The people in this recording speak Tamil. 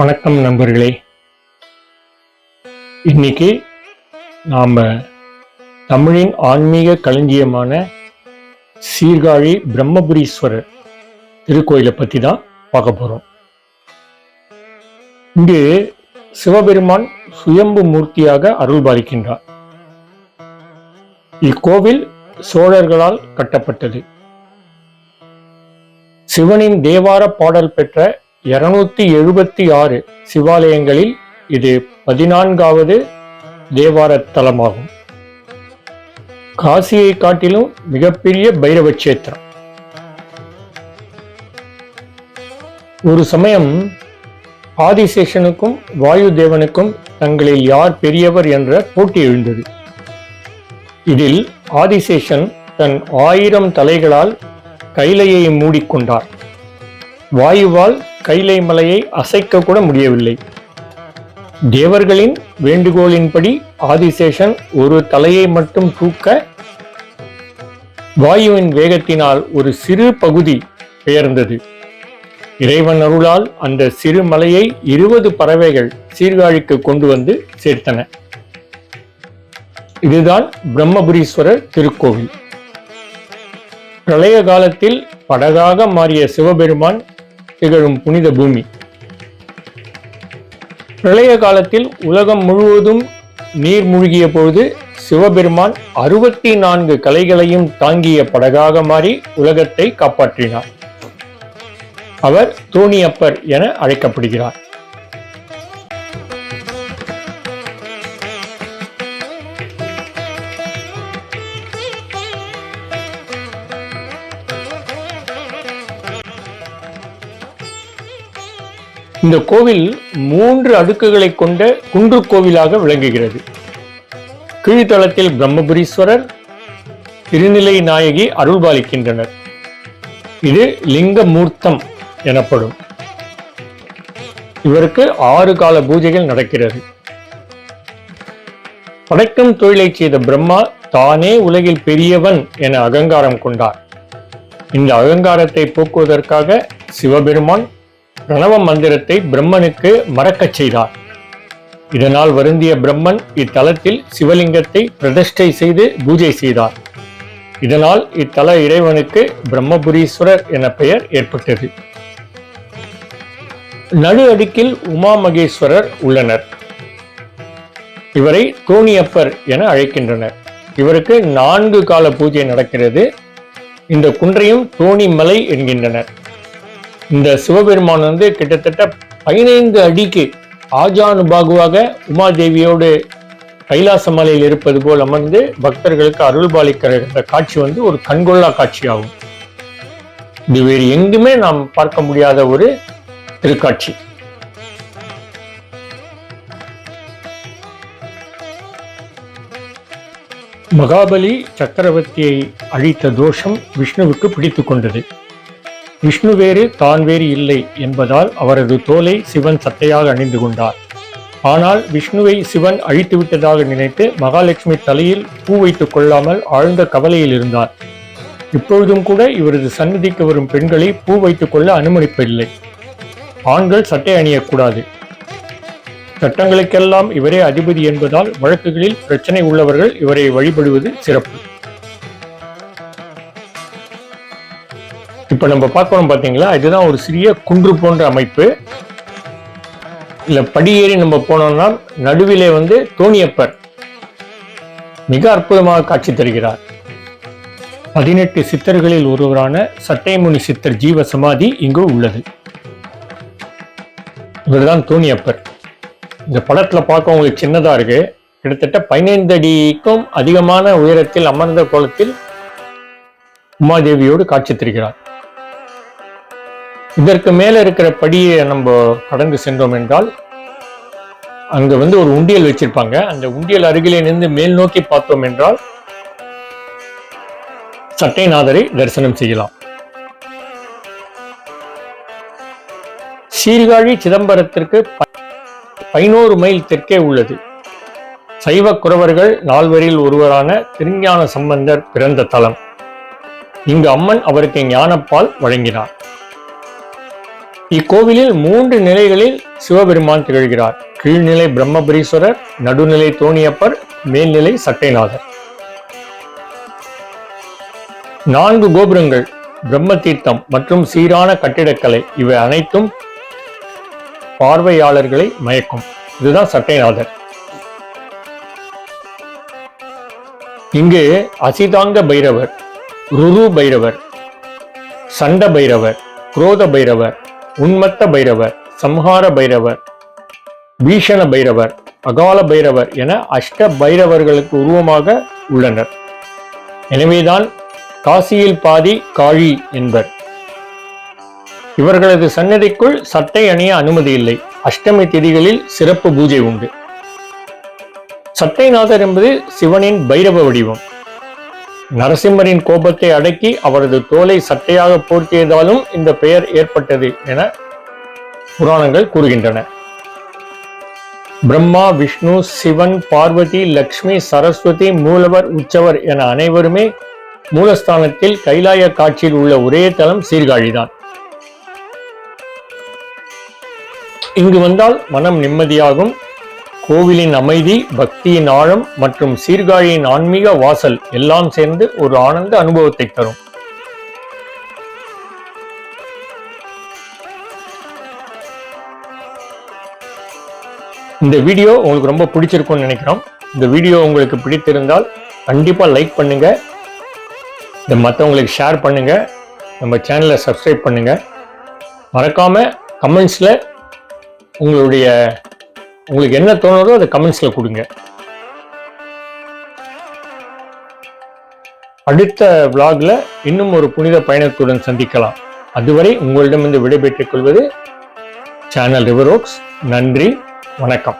வணக்கம் நண்பர்களே. இன்னைக்கு நாம் தமிழின் ஆன்மீக களஞ்சியமான சீர்காழி பிரம்மபுரீஸ்வரர் திருக்கோயிலை பற்றி தான் பார்க்க போகிறோம் இங்கு சிவபெருமான் சுயம்பு மூர்த்தியாக அருள் பாலிக்கின்றார். இக்கோவில் சோழர்களால் கட்டப்பட்டது. சிவனின் தேவார பாடல் பெற்ற இருநூத்தி எழுபத்தி ஆறு சிவாலயங்களில் இது பதினான்காவது தேவார தலமாகும் காசியை காட்டிலும் மிகப்பெரிய பைரவ கஷேத்திரம் ஒரு சமயம் ஆதிசேஷனுக்கும் வாயு தேவனுக்கும் தங்களில் யார் பெரியவர் என்ற போட்டி எழுந்தது. இதில் ஆதிசேஷன் தன் ஆயிரம் தலைகளால் கைலையை மூடிக்கொண்டார். வாயுவால் கைலை மலையை அசைக்க கூட முடியவில்லை. தேவர்களின் வேண்டுகோளின்படி ஆதிசேஷன் ஒரு தலையை மட்டும் தூக்க வாயுவின் வேகத்தினால் ஒரு சிறு பகுதி பெயர்ந்தது. இறைவன் அருளால் அந்த சிறு மலையை இருபது பறவைகள் சீர்காழிக்கு கொண்டு வந்து சேர்த்தன. இதுதான் பிரம்மபுரீஸ்வரர் திருக்கோவில். பிரளய காலத்தில் படகாக மாறிய சிவபெருமான் திகழும் புனித பூமி. பிரளய காலத்தில் உலகம் முழுவதும் நீர் மூழ்கிய பொழுது சிவபெருமான் அறுபத்தி நான்கு கலைகளையும் தாங்கிய படகாக மாறி உலகத்தை காப்பாற்றினார். அவர் தோணியப்பர் என அழைக்கப்படுகிறார். இந்த கோவில் மூன்று அடுக்குகளை கொண்ட குன்று கோவிலாக விளங்குகிறது. கீழ்த்தளத்தில் பிரம்மபுரீஸ்வரர் திருநிலை நாயகி அருள்பாலிக்கின்றனர். இது லிங்கமூர்த்தம் எனப்படும். இவருக்கு ஆறு கால பூஜைகள் நடக்கிறது. படைக்கும் தொழிலை செய்த பிரம்மா தானே உலகில் பெரியவன் என அகங்காரம் கொண்டார். இந்த அகங்காரத்தை போக்குவதற்காக சிவபெருமான் பிரணவ மந்திரத்தை பிரம்மனுக்கு மறக்கச் செய்தார். இதனால் வருந்திய பிரம்மன் இத்தலத்தில் சிவலிங்கத்தை பிரதிஷ்டை செய்து பூஜை செய்தார். இதனால் இத்தல இறைவனுக்கு பிரம்மபுரீஸ்வரர் என பெயர் ஏற்பட்டது. நடு அடுக்கில் உமா மகேஸ்வரர் உள்ளனர். இவரை தோணியப்பர் என அழைக்கின்றனர். இவருக்கு நான்கு கால பூஜை நடக்கிறது. இந்த குன்றையும் தோணி மலை என்கின்றனர். இந்த சிவபெருமான் வந்து கிட்டத்தட்ட பதினைந்து அடிக்கு ஆஜானுபாகுவாக உமாதேவியோடு கைலாச மலையில் இருப்பது போல் அமர்ந்து பக்தர்களுக்கு அருள்பாலிக்கிற இந்த காட்சி வந்து ஒரு கண்கொள்ளா காட்சியாகும். இது வேறு எங்குமே நாம் பார்க்க முடியாத ஒரு திருக்காட்சி. மகாபலி சக்கரவர்த்தியை அழித்த தோஷம் விஷ்ணுவுக்கு பிடித்து கொண்டது. விஷ்ணு வேறு தான் வேறு இல்லை என்பதால் அவரது தோலை சிவன் சட்டையாக அணிந்து கொண்டார். ஆனால் விஷ்ணுவை சிவன் அழித்து விட்டதாக நினைத்து மகாலட்சுமி தலையில் பூ வைத்துக் கொள்ளாமல் ஆழ்ந்த கவலையில் இருந்தார். இப்பொழுதும் கூட இவரது சன்னதிக்கு வரும் பெண்களை பூ வைத்துக் கொள்ள அனுமதிப்பதில்லை. ஆண்கள் சட்டை அணியக்கூடாது. சட்டங்களுக்கெல்லாம் இவரே அதிபதி என்பதால் வழக்குகளில் பிரச்சனை உள்ளவர்கள் இவரை வழிபடுவது சிறப்பு. இப்ப நம்ம பார்க்கணும் பார்த்தீங்களா? இதுதான் ஒரு சிறிய குன்று போன்ற அமைப்பு. இல்ல படியேறி நம்ம போனோம்னா நடுவிலே வந்து தோணியப்பர். மிக அற்புதமாக காட்சி தருகிறார். பதினெட்டு சித்தர்களில் ஒருவரான சட்டைமுனி சித்தர் ஜீவ சமாதி இங்கு உள்ளது. இவர்தான் தோணியப்பர். இந்த படத்துல பார்க்க உங்களுக்கு சின்னதா இருக்கு. கிட்டத்தட்ட பதினைந்து அடிக்கும் அதிகமான உயரத்தில் அமர்ந்த கோலத்தில் உமாதேவியோடு காட்சி தருகிறார். இதற்கு மேல இருக்கிற படியை நம்ம கடந்து சென்றோம் என்றால் அங்க வந்து ஒரு உண்டியல் வச்சிருப்பாங்க. அந்த உண்டியல் அருகிலே நின்று மேல் நோக்கி பார்த்தோம் என்றால் சட்டைநாதரை தரிசனம் செய்யலாம். சீர்காழி சிதம்பரத்திற்கு பதினோரு மைல் தெற்கே உள்ளது. சைவ குறவர்கள் நால்வரில் ஒருவரான திருஞான சம்பந்தர் பிறந்த தலம். இங்கு அம்மன் அவருக்கு ஞானப்பால் வழங்கினார். இக்கோவிலில் மூன்று நிலைகளில் சிவபெருமான் திகழ்கிறார். கீழ்நிலை பிரம்மபுரீஸ்வரர் நடுநிலை தோணியப்பர் மேல்நிலை சட்டைநாதர். நான்கு கோபுரங்கள் பிரம்ம தீர்த்தம் மற்றும் சீரான கட்டிடக்கலை இவை அனைத்தும் பார்வையாளர்களை மயக்கும். இதுதான் சட்டைநாதர். இங்கு அசிதாங்க பைரவர் ருரு பைரவர் சண்ட பைரவர் குரோத பைரவர் உன்மத்த பைரவர் சம்ஹார பைரவர் பீஷண பைரவர் அகால பைரவர் என அஷ்ட பைரவர்களுக்கு உருவமாக உள்ளனர். எனவேதான் காசியில் பாதி காழி என்பர். இவர்களது சன்னதிக்குள் சட்டை அணிய அனுமதி இல்லை. அஷ்டமி திதிகளில் சிறப்பு பூஜை உண்டு. சட்டைநாதர் என்பது சிவனின் பைரவ வடிவம். நரசிம்மரின் கோபத்தை அடக்கி அவரது தோலை சட்டையாக போர்த்தியதாலும் இந்த பெயர் ஏற்பட்டது என புராணங்கள் கூறுகின்றன. பிரம்மா விஷ்ணு சிவன் பார்வதி லக்ஷ்மி சரஸ்வதி மூலவர் உற்சவர் என அனைவருமே மூலஸ்தானத்தில் கைலாய காட்சியில் உள்ள ஒரே தலம் சீர்காழிதான். இங்கு வந்தால் மனம் நிம்மதியாகும். கோவிலின் அமைதி பக்தியின் ஆழம் மற்றும் சீர்காழியின் ஆன்மீக வாசல் எல்லாம் சேர்ந்து ஒரு ஆனந்த அனுபவத்தை தரும். இந்த வீடியோ உங்களுக்கு ரொம்ப பிடிச்சிருக்கும்னு நினைக்கிறோம். இந்த வீடியோ உங்களுக்கு பிடித்திருந்தால் கண்டிப்பாக லைக் பண்ணுங்க. இதை மற்றவங்களுக்கு ஷேர் பண்ணுங்க. நம்ம சேனலை சப்ஸ்கிரைப் பண்ணுங்க. மறக்காம கமெண்ட்ஸில் உங்களுடைய உங்களுக்கு என்ன தோணுதோ அதை கமெண்ட்ஸில் கொடுங்க. அடுத்த விளாகில் இன்னும் ஒரு புனித பயணத்துடன் சந்திக்கலாம். அதுவரை உங்களிடமிருந்து விடைபெற்றுக் கொள்வது சேனல் ரிவரோக்ஸ் நன்றி வணக்கம்.